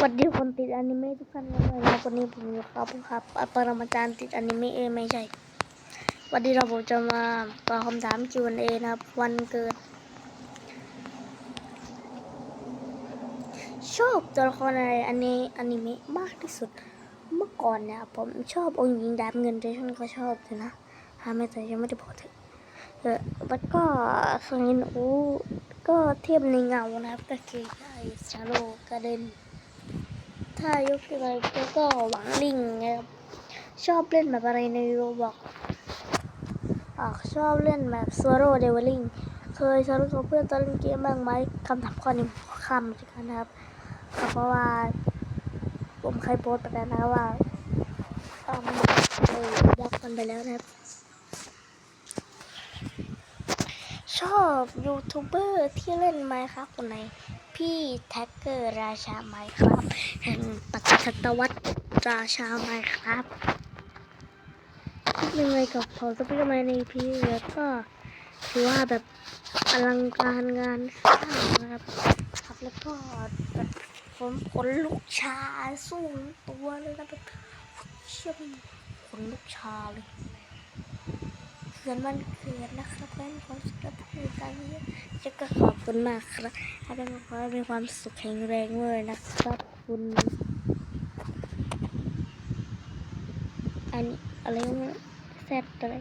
สวัสดีคนติดอนิเมะทุกท่านนเลยนะครับวันนี้ผมอยู่กับผมครับปรมาจารย์ติดอนิเมะเอไม่ใช่ วันนี้เราผมจะมาตอบคำถาม Q&A นะครับ วันเกิด ชอบตัวละครอะไรอันนี้อนิเมะมากที่สุด เมื่อก่อนเนี่ยผมชอบองค์หญิงดาบเงินแต่ฉันก็ชอบอยู่นะฮาไม่แต่ยังไม่ได้พูดถึงเออแล้วก็ส่วนนี้โอ้ก็เทียบในเงานะครับก็คือไอ้ชาโลกระเด็น ถ้ายกอะไรก็ก็หวังลิงนะครับชอบเล่นแบบอะไรในโรบอกออกชอบเล่นแบบซัวโรเดวิลิงเคยสนุกกับเพื่อนตอนเล่นเกมบ้างไหมคำถามข้อนี้ขอคำเหมือนกันนะครับเพราะว่า ผมเคยโพสต์ไปแล้วนะว่าเออมันเออบล็อกกันไปแล้วนะครับ ชอบยูทูบเบอร์ที่เล่นไมค์ครับคนไหน พี่แท็กเกอร์ราชาไมค์ครับแห่งปัจจตวัตราชาไมค์ครับยังไงกับเผาสปิเกอร์แมนในพีแล้วก็ถือว่าแบบอลังการงานสร้างนะครับครับแล้วก็แบบผมขนลุกชาสู้ตัวเลยนะแบบเชื่อมขนลุกชาเลย เกินวันเกิดนะครับเป็นความสุขและภูมิใจจะก็ขอบคุณมากครับให้เป็นขอให้มีความสุขแข็งแรงเลยนะครับคุณอันนี้อะไรนะแซดอะไร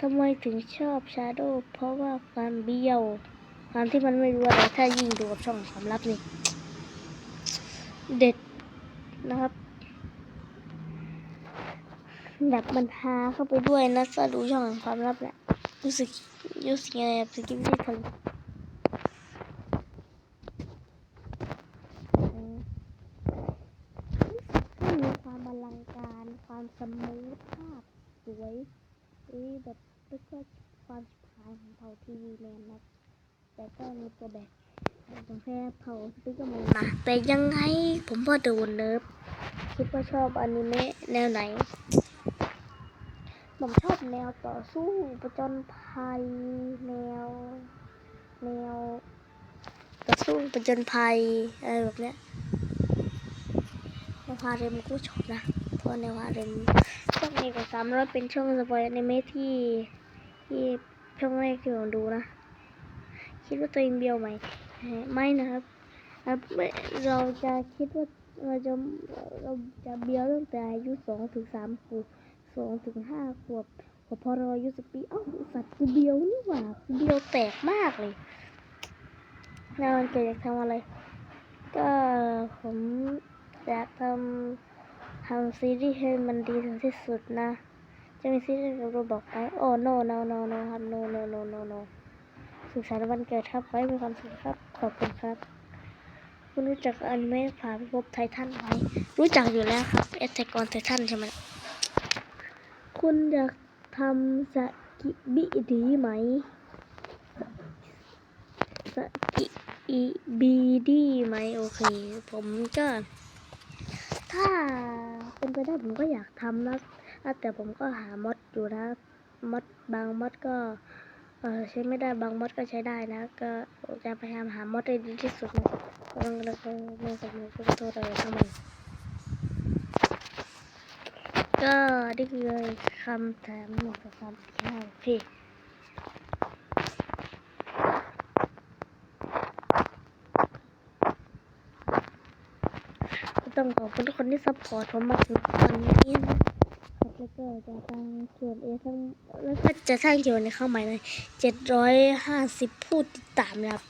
ทำไมถึงชอบชาโดว์เพราะว่าความเบี้ยวความที่มันไม่รู้อะไรถ้ายิ่งดูกับช่องความลับนี่เด็ดนะครับ แบบมันฮาเข้าไปด้วยนะก็ดูช่องแห่งความลับแหละรู้สึกรู้สึกยังไงกับสกิปที่ทำมีความอลังการความสมูทภาพสวยเอ้ยแบบแล้วก็ความชิบหายของเผ่าทีวีแมนนะแต่ก็มีตัวแบบต้องแค่เผ่าสปิกเกอร์แมนมาแต่ยังไงผมว่าโดนเนิร์ฟคิดว่าชอบอนิเมะแนวไหน ผมชอบแนวต่อสู้ประจนภัยแนว แนวต่อสู้ประจนภัยอะไรแบบเนี้ยแนวฮาเร็มก็ชอบนะเพราะแนวฮาเร็มช่วงนี้ก็สามร้อยเป็นช่วงสปอยอนิเมะที่ที่ช่วงแรกที่ผมดูนะ คิดว่าตัวเองเบี้ยวไหมไม่นะครับเราจะคิดว่าเราจะเราจะเบี้ยวตั้งแต่อายุสองถึงสามขวบ สองถึงห้าขวบพอพอรอยุสปีเอ้าสัตว์กูเบียวนี่หว่ากูเบียวแตกมากเลยแล้วมันเกิดอยากทำอะไร ก็ผมอยากทำทำซีรีส์ให้มันดีถึงที่สุดนะ จะมีซีรีส์กับโรบอกไหมโอ้ no no no no ครับ no no no no no สุขสันต์วันเกิดครับไว้มีความสุขครับ ขอบคุณครับ คุณรู้จักอนิเมะผ่าพิภพไททันไหมรู้จักอยู่แล้วครับเอตกรไททันใช่ไหม คุณอยากทำสกิบิดีไหม สกิอีบีดีไหมโอเค ผมก็ ถ้าเป็นไปได้ผมก็อยากทำนะแต่ผมก็หามดอยู่นะมดบางมดก็ใช้ไม่ได้บางมดก็ใช้ได้นะ ก็จะพยายามหามดให้ดีที่สุดนะก็ต้องเลิกเลิกกับมือก็โทษอะไรทั้งหม ก็นี่คือคำถามหนึ่งสองสามสี่พี่ก็ต้องขอบคุณทุกคนที่ซัพพอร์ตผมมาถึงตอนนี้นะแล้วก็จะตั้งเขียนเอทั้งแล้วก็จะสร้างเขียนในเข้าใหม่เลยเจ็ดร้อยห้าสิบผู้ติดตามนะครับ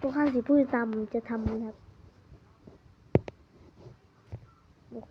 ทุกห้าสิบผู้ติดตามผมจะทำนะครับโอเค